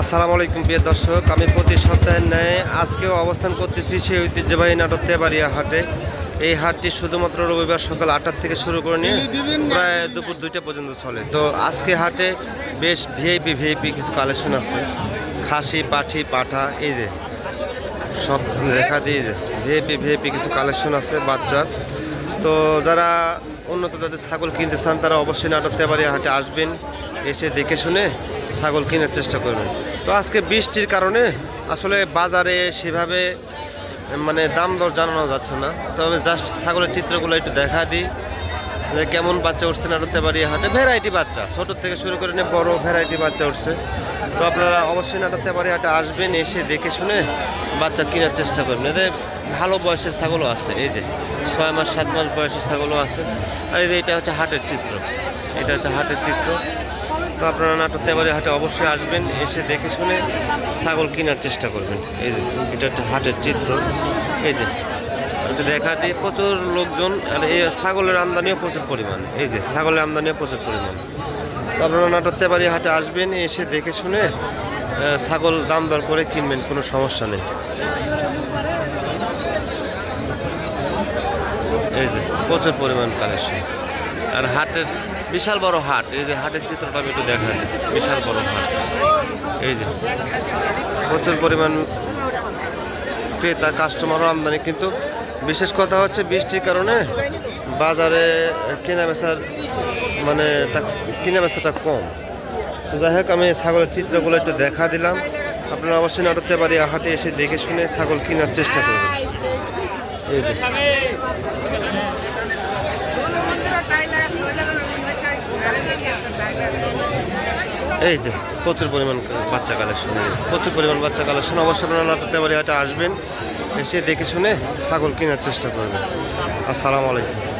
আসসালামু আলাইকুম প্রিয় দর্শক আমি প্রতি সপ্তাহের ন্যায় আজকেও অবস্থান করতেছি সেই ঐতিহ্যবাহী নাটক তেবাড়িয়া হাটে। এই হাটটি শুধুমাত্র রবিবার সকাল আটটার থেকে শুরু করে নিয়ে প্রায় দুপুর দুইটা পর্যন্ত চলে। তো আজকে হাটে বেশ ভিআইপি ভিআইপি কিছু কালেকশন আছে। খাসি পাঠি পাঠা এই যে সব দেখা দিয়ে যে ভিআইপি ভিআইপি কিছু কালেকশন আছে বাচ্চার। তো যারা উন্নত যাদের ছাগল কিনতে চান তারা অবশ্যই নাটক তেবাড়িয়া হাটে আসবেন এসে দেখে শুনে ছাগল কেনার চেষ্টা করবেন। তো আজকে বৃষ্টির কারণে আসলে বাজারে সেভাবে মানে দাম দর জানানো যাচ্ছে না। তবে জাস্ট ছাগলের চিত্রগুলো একটু দেখা দিই, যে কেমন বাচ্চা উঠছে নাটকতে পারি হাটে। ভ্যারাইটি বাচ্চা, ছোট থেকে শুরু করে নিয়ে বড় ভ্যারাইটি বাচ্চা উঠছে। তো আপনারা অবশ্যই নাটকতে পারি হাটে আসবেন, এসে দেখে শুনে বাচ্চা কেনার চেষ্টা করবেন। এদের ভালো বয়সের ছাগলও আছে, এই যে ছয় মাস, সাত মাস বয়সের ছাগলও আছে। আর এই যে এটা হচ্ছে হাটের চিত্র, এটা হচ্ছে হাটের চিত্র। তো আপনারা নাটক তেবারি হাটে অবশ্যই আসবেন, এসে দেখে শুনে ছাগল কেনার চেষ্টা করবেন। এই যে, এটা হচ্ছে হাটের চিত্র। এই যে, এটা দেখা দিই প্রচুর লোকজন, আর এই ছাগলের আমদানিও প্রচুর পরিমাণ। এই যে, ছাগলের আমদানিও প্রচুর পরিমাণ। আপনারা নাটক তেবারি হাটে আসবেন, এসে দেখে শুনে ছাগল দাম দর করে কিনবেন, কোনো সমস্যা নেই। এই যে, প্রচুর পরিমাণ কালেকশন। আর হাটের বিশাল বড় হাট, এই যে হাটের চিত্রটা আমি একটু দেখা দিই বিশাল বড় হাট। এই যে, প্রচুর পরিমাণ ক্রেতা কাস্টমারও আমদানি, কিন্তু বিশেষ কথা হচ্ছে বৃষ্টির কারণে বাজারে কেনা বেচার মানে কেনা বেচাটা কম। যাই হোক, আমি ছাগলের চিত্রগুলো একটু দেখা দিলাম। আপনারা অবশ্যই নাটকতে পারি হাটে এসে দেখে শুনে ছাগল কেনার চেষ্টা করবেন। এই যে। এই যে, প্রচুর পরিমাণ বাচ্চা কালেকশন প্রচুর পরিমাণ বাচ্চা কালেকশন অবশ্যই আপনারা নাটকতে পারি এটা আসবেন, এসে দেখে শুনে ছাগল কেনার চেষ্টা করবেন। আসসালামু আলাইকুম।